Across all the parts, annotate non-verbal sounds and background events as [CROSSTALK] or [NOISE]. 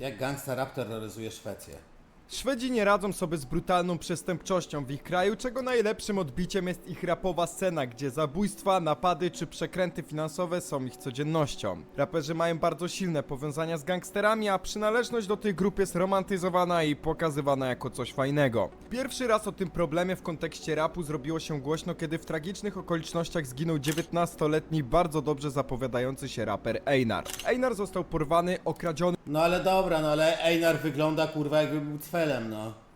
Jak gangsta rap terroryzuje Szwecję. Szwedzi nie radzą sobie z brutalną przestępczością w ich kraju, czego najlepszym odbiciem jest ich rapowa scena, gdzie zabójstwa, napady czy przekręty finansowe są ich codziennością. Raperzy mają bardzo silne powiązania z gangsterami, a przynależność do tych grup jest romantyzowana i pokazywana jako coś fajnego. Pierwszy raz o tym problemie w kontekście rapu zrobiło się głośno, kiedy w tragicznych okolicznościach zginął 19-letni, bardzo dobrze zapowiadający się raper Einar. Einar został porwany, okradziony No ale dobra, no ale Einar wygląda kurwa jakby był cfelem, no.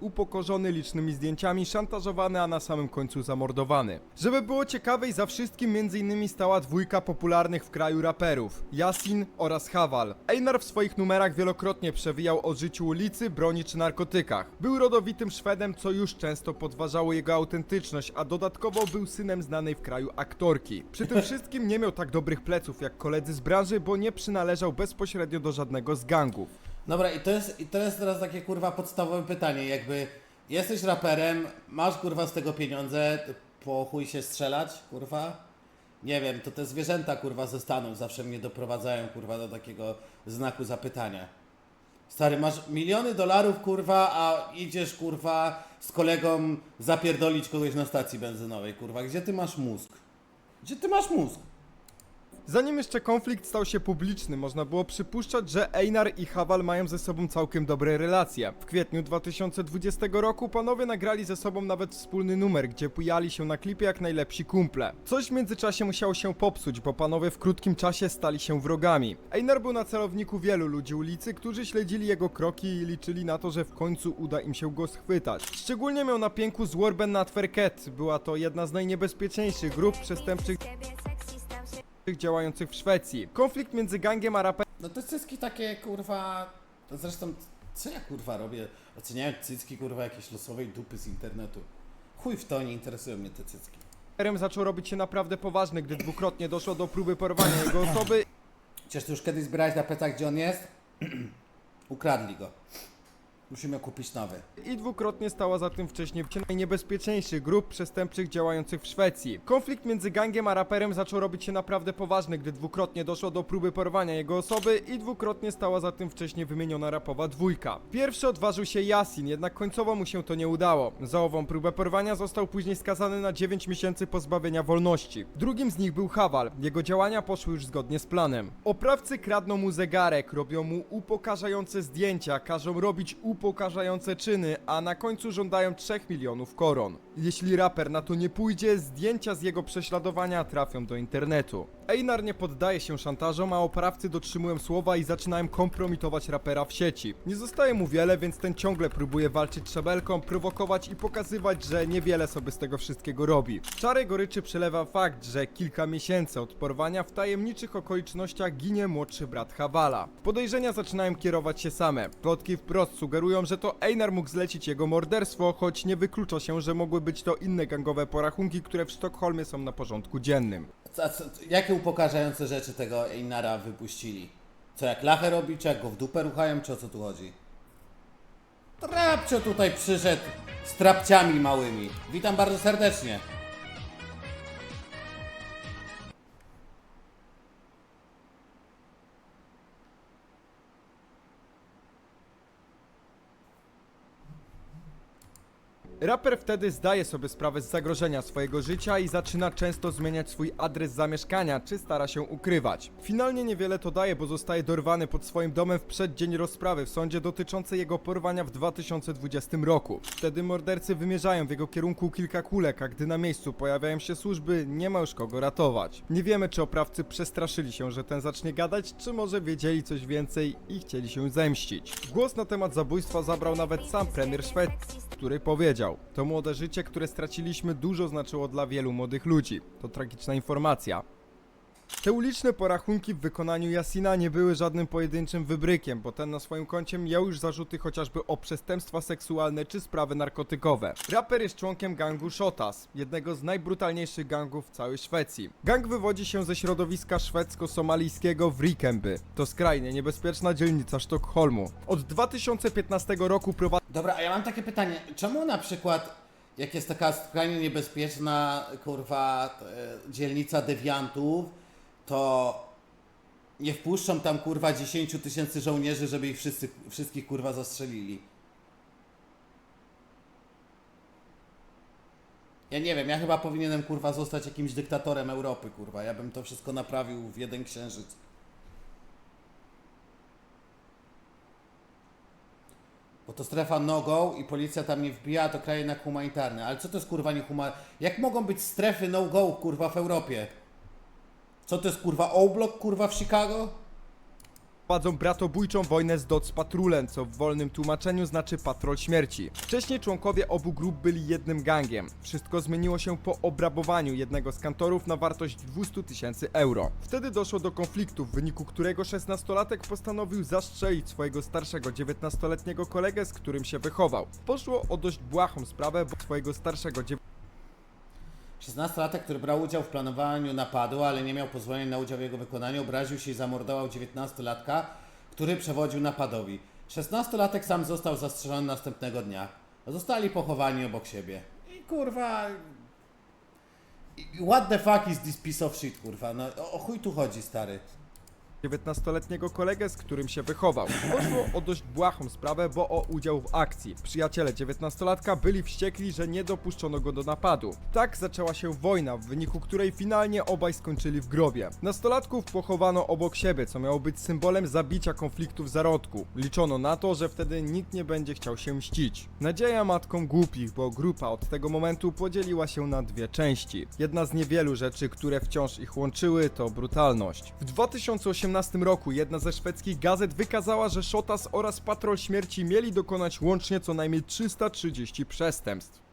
Upokorzony licznymi zdjęciami, szantażowany, a na samym końcu zamordowany. Żeby było ciekawej, za wszystkim m.in. stała dwójka popularnych w kraju raperów, Yasin oraz Hawal. Einar w swoich numerach wielokrotnie przewijał o życiu ulicy, broni czy narkotykach. Był rodowitym Szwedem, co już często podważało jego autentyczność, a dodatkowo był synem znanej w kraju aktorki. Przy tym wszystkim nie miał tak dobrych pleców jak koledzy z branży, bo nie przynależał bezpośrednio do żadnego z gangów. Dobra, i to jest, i to jest teraz takie kurwa podstawowe pytanie, jakby jesteś raperem, masz kurwa z tego pieniądze, po chuj się strzelać, kurwa? Nie wiem, to te zwierzęta kurwa ze Stanów zawsze mnie doprowadzają kurwa do takiego znaku zapytania. Stary, masz miliony dolarów kurwa, a idziesz kurwa z kolegą zapierdolić kogoś na stacji benzynowej, kurwa. Gdzie ty masz mózg? Gdzie ty masz mózg? Zanim jeszcze konflikt stał się publiczny, można było przypuszczać, że Einar i Hawal mają ze sobą całkiem dobre relacje. W kwietniu 2020 roku panowie nagrali ze sobą nawet wspólny numer, gdzie pujali się na klipie jak najlepsi kumple. Coś w międzyczasie musiało się popsuć, bo panowie w krótkim czasie stali się wrogami. Einar był na celowniku wielu ludzi ulicy, którzy śledzili jego kroki i liczyli na to, że w końcu uda im się go schwytać. Szczególnie miał na pięku Zwarben na Twerket. Była to jedna z najniebezpieczniejszych grup przestępczych działających w Szwecji. Konflikt między gangiem a raperem No te cycki takie kurwa. To zresztą co ja kurwa robię? Oceniając cycki kurwa jakieś losowej dupy z internetu. Chuj w to, nie interesują mnie te cycki. zaczął robić się naprawdę poważny, gdy dwukrotnie doszło do próby porwania jego osoby Chociaż ty już kiedyś zbierałeś na plecach gdzie on jest? [CLEARS THROAT] Ukradli go. Musimy kupić nowy. i dwukrotnie stała za tym wcześniej najniebezpieczniejszych grup przestępczych działających w Szwecji. Konflikt między gangiem a raperem zaczął robić się naprawdę poważny, gdy dwukrotnie doszło do próby porwania jego osoby i dwukrotnie stała za tym wcześniej wymieniona rapowa dwójka. Pierwszy odważył się Yasin, jednak końcowo mu się to nie udało. Za ową próbę porwania został później skazany na 9 miesięcy pozbawienia wolności. Drugim z nich był Hawal. Jego działania poszły już zgodnie z planem. Oprawcy kradną mu zegarek, robią mu upokarzające zdjęcia, każą robić upokarzające czyny, a na końcu żądają 3 milionów koron. Jeśli raper na to nie pójdzie, zdjęcia z jego prześladowania trafią do internetu. Einar nie poddaje się szantażom, a oprawcy dotrzymują słowa i zaczynają kompromitować rapera w sieci. Nie zostaje mu wiele, więc ten ciągle próbuje walczyć szabelką, prowokować i pokazywać, że niewiele sobie z tego wszystkiego robi. Czarę goryczy przelewa fakt, że kilka miesięcy od porwania w tajemniczych okolicznościach ginie młodszy brat Hawala. Podejrzenia zaczynają kierować się same. Plotki wprost sugerują, że to Einar mógł zlecić jego morderstwo, choć nie wyklucza się, że mogły być to inne gangowe porachunki, które w Sztokholmie są na porządku dziennym. Co, jakie upokarzające rzeczy tego Einara wypuścili? Co jak lachę robi, czy jak go w dupę ruchają, czy o co tu chodzi? Trapcio tutaj przyszedł z trapciami małymi. Witam bardzo serdecznie. Raper wtedy zdaje sobie sprawę z zagrożenia swojego życia i zaczyna często zmieniać swój adres zamieszkania, czy stara się ukrywać. Finalnie niewiele to daje, bo zostaje dorwany pod swoim domem w przeddzień rozprawy w sądzie dotyczącej jego porwania w 2020 roku. Wtedy mordercy wymierzają w jego kierunku kilka kulek, a gdy na miejscu pojawiają się służby, nie ma już kogo ratować. Nie wiemy, czy oprawcy przestraszyli się, że ten zacznie gadać, czy może wiedzieli coś więcej i chcieli się zemścić. Głos na temat zabójstwa zabrał nawet sam premier Szwecji, który powiedział: To młode życie, które straciliśmy, dużo znaczyło dla wielu młodych ludzi. To tragiczna informacja. Te uliczne porachunki w wykonaniu Jasina nie były żadnym pojedynczym wybrykiem, bo ten na swoim koncie miał już zarzuty chociażby o przestępstwa seksualne czy sprawy narkotykowe. Raper jest członkiem gangu Shotas, jednego z najbrutalniejszych gangów w całej Szwecji. Gang wywodzi się ze środowiska szwedzko-somalijskiego w Rikemby. To skrajnie niebezpieczna dzielnica Sztokholmu. Od 2015 roku prowadzi Dobra, a ja mam takie pytanie. Czemu na przykład, jak jest taka skrajnie niebezpieczna, kurwa, e, dzielnica dewiantów, to nie wpuszczą tam kurwa 10 tysięcy żołnierzy, żeby ich wszyscy, wszystkich kurwa zastrzelili. Ja nie wiem, ja chyba powinienem kurwa zostać jakimś dyktatorem Europy, kurwa. Ja bym to wszystko naprawił w jeden księżyc. Bo to strefa no-go i policja tam nie wbija, to kraje na humanitarne. Ale co to jest kurwa nie huma... Jak mogą być strefy no-go kurwa w Europie? Co to jest kurwa O-Block kurwa w Chicago? prowadzą bratobójczą wojnę z Dots Patrulem, co w wolnym tłumaczeniu znaczy patrol śmierci. Wcześniej członkowie obu grup byli jednym gangiem. Wszystko zmieniło się po obrabowaniu jednego z kantorów na wartość 200 tysięcy euro. Wtedy doszło do konfliktu, w wyniku którego 16-latek postanowił zastrzelić swojego starszego 19-letniego kolegę, z którym się wychował. Poszło o dość błahą sprawę, bo swojego starszego 16-latek, który brał udział w planowaniu napadu, ale nie miał pozwolenia na udział w jego wykonaniu, obraził się i zamordował 19-latka, który przewodził napadowi. 16-latek sam został zastrzelony następnego dnia. Zostali pochowani obok siebie. I kurwa... What the fuck is this piece of shit, kurwa? No o chuj tu chodzi, stary. 19-letniego kolegę, z którym się wychował. Poszło o dość błahą sprawę, bo o udział w akcji. Przyjaciele 19-latka byli wściekli, że nie dopuszczono go do napadu. Tak zaczęła się wojna, w wyniku której finalnie obaj skończyli w grobie. Nastolatków pochowano obok siebie, co miało być symbolem zabicia konfliktu w zarodku. Liczono na to, że wtedy nikt nie będzie chciał się mścić. Nadzieja matką głupich, bo grupa od tego momentu podzieliła się na dwie części. Jedna z niewielu rzeczy, które wciąż ich łączyły, to brutalność. W 2018 roku jedna ze szwedzkich gazet wykazała, że Shotas oraz Patrol Śmierci mieli dokonać łącznie co najmniej 330 przestępstw.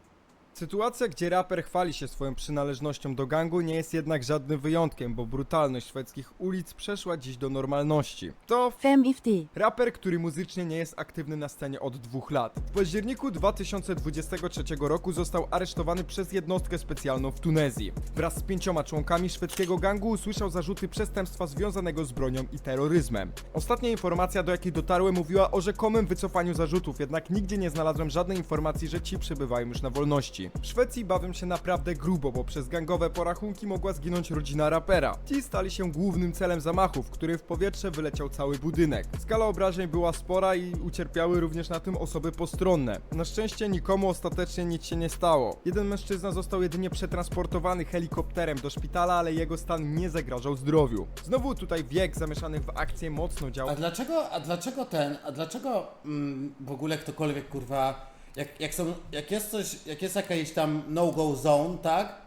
Sytuacja, gdzie raper chwali się swoją przynależnością do gangu nie jest jednak żadnym wyjątkiem, bo brutalność szwedzkich ulic przeszła dziś do normalności. To 5FT. Raper, który muzycznie nie jest aktywny na scenie od dwóch lat. W październiku 2023 roku został aresztowany przez jednostkę specjalną w Tunezji. Wraz z pięcioma członkami szwedzkiego gangu usłyszał zarzuty przestępstwa związanego z bronią i terroryzmem. Ostatnia informacja, do jakiej dotarłem, mówiła o rzekomym wycofaniu zarzutów, jednak nigdzie nie znalazłem żadnej informacji, że ci przebywają już na wolności. W Szwecji bawią się naprawdę grubo, bo przez gangowe porachunki mogła zginąć rodzina rapera. Ci stali się głównym celem zamachów, w którym w powietrze wyleciał cały budynek. Skala obrażeń była spora i ucierpiały również na tym osoby postronne. Na szczęście nikomu ostatecznie nic się nie stało. Jeden mężczyzna został jedynie przetransportowany helikopterem do szpitala, ale jego stan nie zagrażał zdrowiu. Znowu tutaj wiek zamieszany w akcję mocno działał. A dlaczego, a dlaczego ten, a dlaczego mm, w ogóle ktokolwiek kurwa, jak, jak są, jak jest coś, jak jest jakaś tam no-go zone, tak?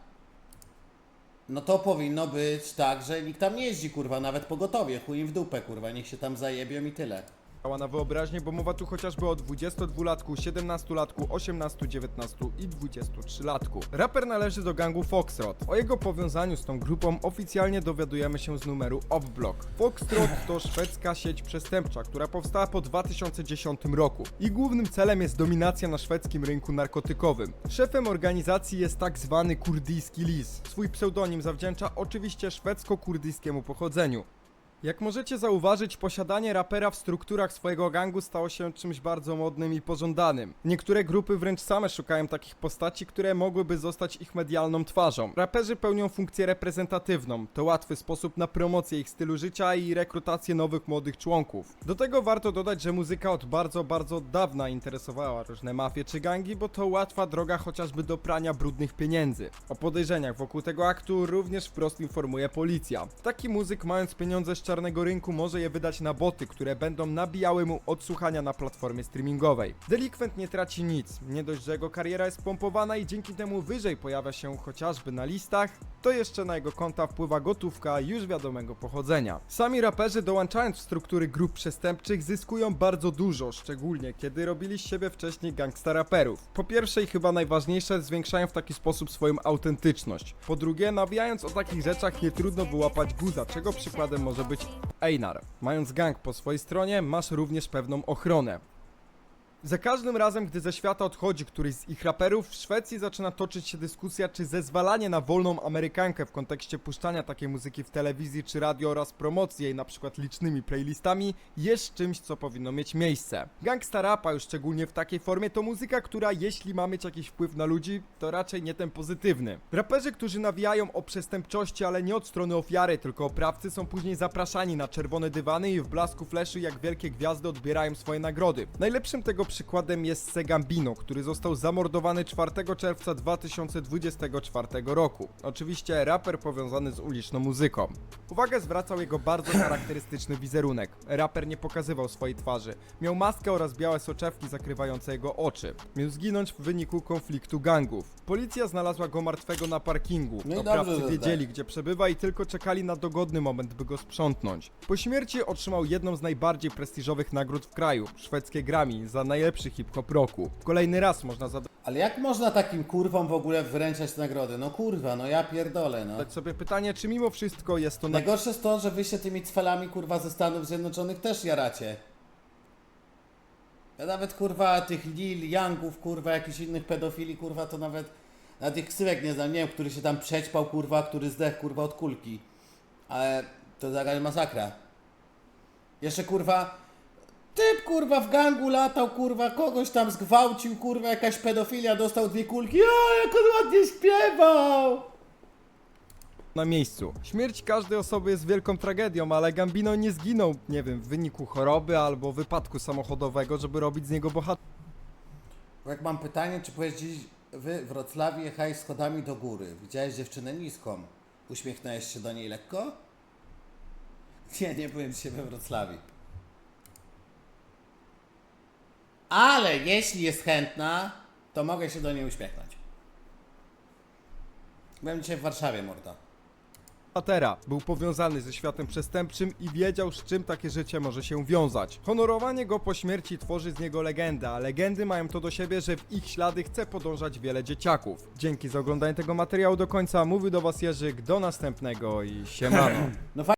No to powinno być tak, że nikt tam nie jeździ kurwa, nawet pogotowie, chuj im w dupę kurwa, niech się tam zajebią i tyle. Działa na wyobraźnię, bo mowa tu chociażby o 22-latku, 17-latku, 18, 19 i 23-latku. Raper należy do gangu Foxtrot. O jego powiązaniu z tą grupą oficjalnie dowiadujemy się z numeru Offblock. Foxtrot to szwedzka sieć przestępcza, która powstała po 2010 roku. Ich głównym celem jest dominacja na szwedzkim rynku narkotykowym. Szefem organizacji jest tak zwany kurdyjski lis. Swój pseudonim zawdzięcza oczywiście szwedzko-kurdyjskiemu pochodzeniu. Jak możecie zauważyć, posiadanie rapera w strukturach swojego gangu stało się czymś bardzo modnym i pożądanym. Niektóre grupy wręcz same szukają takich postaci, które mogłyby zostać ich medialną twarzą. Raperzy pełnią funkcję reprezentatywną. To łatwy sposób na promocję ich stylu życia i rekrutację nowych młodych członków. Do tego warto dodać, że muzyka od bardzo, bardzo dawna interesowała różne mafie czy gangi, bo to łatwa droga chociażby do prania brudnych pieniędzy. O podejrzeniach wokół tego aktu również wprost informuje policja. Taki muzyk mając pieniądze z czarnego rynku może je wydać na boty, które będą nabijały mu odsłuchania na platformie streamingowej. Delikwent nie traci nic. Nie dość, że jego kariera jest pompowana i dzięki temu wyżej pojawia się chociażby na listach, to jeszcze na jego konta wpływa gotówka już wiadomego pochodzenia. Sami raperzy dołączając w struktury grup przestępczych zyskują bardzo dużo, szczególnie kiedy robili z siebie wcześniej gangsta raperów. Po pierwsze i chyba najważniejsze, zwiększają w taki sposób swoją autentyczność. Po drugie, nawijając o takich rzeczach nie trudno wyłapać guza, czego przykładem może być Einar. Mając gang po swojej stronie, masz również pewną ochronę. Za każdym razem, gdy ze świata odchodzi któryś z ich raperów, w Szwecji zaczyna toczyć się dyskusja, czy zezwalanie na wolną Amerykankę w kontekście puszczania takiej muzyki w telewizji czy radio oraz promocji jej na przykład licznymi playlistami jest czymś, co powinno mieć miejsce. Gangsta rapa, już szczególnie w takiej formie, to muzyka, która jeśli ma mieć jakiś wpływ na ludzi, to raczej nie ten pozytywny. Raperzy, którzy nawijają o przestępczości, ale nie od strony ofiary, tylko oprawcy, są później zapraszani na czerwone dywany i w blasku fleszy jak wielkie gwiazdy odbierają swoje nagrody. Najlepszym tego przykładem jest Segambino, który został zamordowany 4 czerwca 2024 roku. Oczywiście raper powiązany z uliczną muzyką. Uwagę zwracał jego bardzo [CLEARS THROAT] charakterystyczny wizerunek. Raper nie pokazywał swojej twarzy. Miał maskę oraz białe soczewki zakrywające jego oczy. Miał zginąć w wyniku konfliktu gangów. Policja znalazła go martwego na parkingu. No Oprawcy wiedzieli, gdzie przebywa i tylko czekali na dogodny moment, by go sprzątnąć. Po śmierci otrzymał jedną z najbardziej prestiżowych nagród w kraju, szwedzkie Grammy, za najlepszy hip-hop roku. Kolejny raz można zadać Ale jak można takim kurwom w ogóle wręczać nagrody? No kurwa, no ja pierdolę, no. sobie pytanie, czy mimo wszystko jest to na... Najgorsze jest to, że wy się tymi cwelami kurwa ze Stanów Zjednoczonych też jaracie. Ja nawet kurwa tych Lil, Youngów, kurwa, jakichś innych pedofili, kurwa, to nawet na tych ksywek nie znam, nie wiem, który się tam przećpał, kurwa, który zdechł, kurwa, od kulki. Ale to jakaś masakra. Jeszcze kurwa, typ kurwa w gangu latał, kurwa, kogoś tam zgwałcił, kurwa, jakaś pedofilia, dostał dwie kulki, a jak on ładnie śpiewał! na miejscu. Śmierć każdej osoby jest wielką tragedią, ale Gambino nie zginął, nie wiem, w wyniku choroby albo wypadku samochodowego, żeby robić z niego bohatera. Jak mam pytanie, czy powiedzieć, wy w Wrocławiu jechałeś schodami do góry, widziałeś dziewczynę niską, uśmiechnąłeś się do niej lekko? Nie, nie byłem dzisiaj we Wrocławiu. Ale jeśli jest chętna, to mogę się do niej uśmiechnąć. Byłem dzisiaj w Warszawie, morda. bohatera. Był powiązany ze światem przestępczym i wiedział, z czym takie życie może się wiązać. Honorowanie go po śmierci tworzy z niego legendę, a legendy mają to do siebie, że w ich ślady chce podążać wiele dzieciaków. Dzięki za oglądanie tego materiału do końca. Mówił do Was Jerzyk, do następnego i siemano. [CLEARS THROAT] No